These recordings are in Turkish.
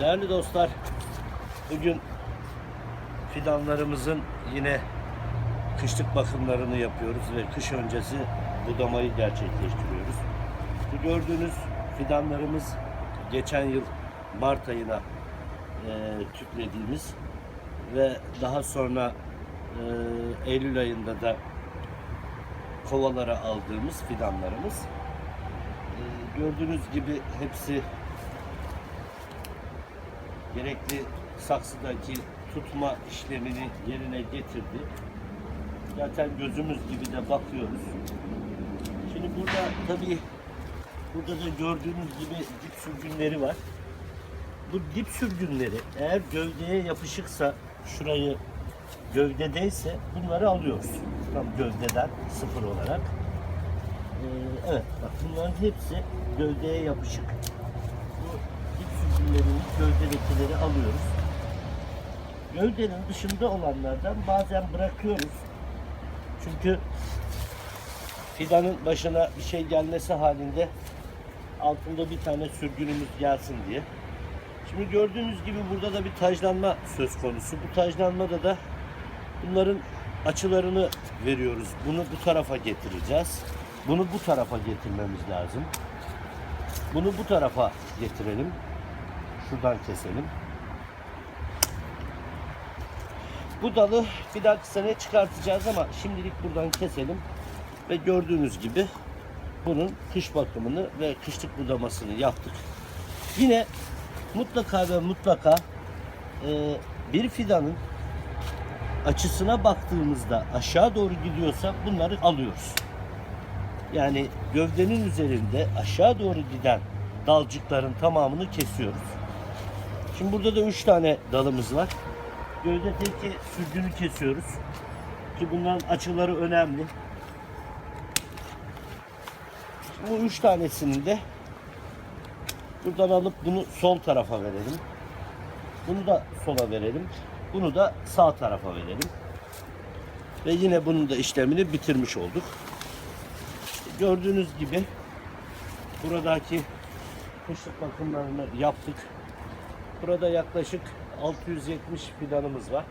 Değerli dostlar, bugün fidanlarımızın yine kışlık bakımlarını yapıyoruz ve kış öncesi budamayı gerçekleştiriyoruz. Bu gördüğünüz fidanlarımız geçen yıl Mart ayına e, tüplediğimiz ve daha sonra e, Eylül ayında da kovalara aldığımız fidanlarımız. E, gördüğünüz gibi hepsi gerekli saksıdaki tutma işlemini yerine getirdi. Zaten gözümüz gibi de bakıyoruz. Şimdi burada tabii burada da gördüğünüz gibi dip sürgünleri var. Bu dip sürgünleri eğer gövdeye yapışıksa şurayı gövdedeyse bunları alıyoruz. Tam gövdeden sıfır olarak. Ee, evet bak bunların hepsi gövdeye yapışık. Sürgünlerini gövdedekileri alıyoruz. Gövdenin dışında olanlardan bazen bırakıyoruz. Çünkü fidanın başına bir şey gelmesi halinde altında bir tane sürgünümüz gelsin diye. Şimdi gördüğünüz gibi burada da bir tajlanma söz konusu. Bu tajlanmada da bunların açılarını veriyoruz. Bunu bu tarafa getireceğiz. Bunu bu tarafa getirmemiz lazım. Bunu bu tarafa getirelim. Şuradan keselim. Bu dalı bir dahaki sene çıkartacağız ama şimdilik buradan keselim. Ve gördüğünüz gibi bunun kış bakımını ve kışlık budamasını yaptık. Yine mutlaka ve mutlaka e, bir fidanın açısına baktığımızda aşağı doğru gidiyorsa bunları alıyoruz. Yani gövdenin üzerinde aşağı doğru giden dalcıkların tamamını kesiyoruz. Şimdi burada da üç tane dalımız var. Gövdedeki sürgünü kesiyoruz. Ki bunların açıları önemli. Bu üç tanesini de buradan alıp bunu sol tarafa verelim. Bunu da sola verelim. Bunu da sağ tarafa verelim. Ve yine bunun da işlemini bitirmiş olduk. Gördüğünüz gibi buradaki kışlık bakımlarını yaptık. Burada yaklaşık 670 fidanımız var.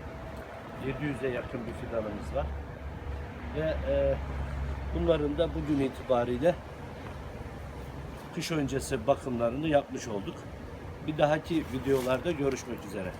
700'e yakın bir fidanımız var. Ve e, bunların da bugün itibariyle kış öncesi bakımlarını yapmış olduk. Bir dahaki videolarda görüşmek üzere.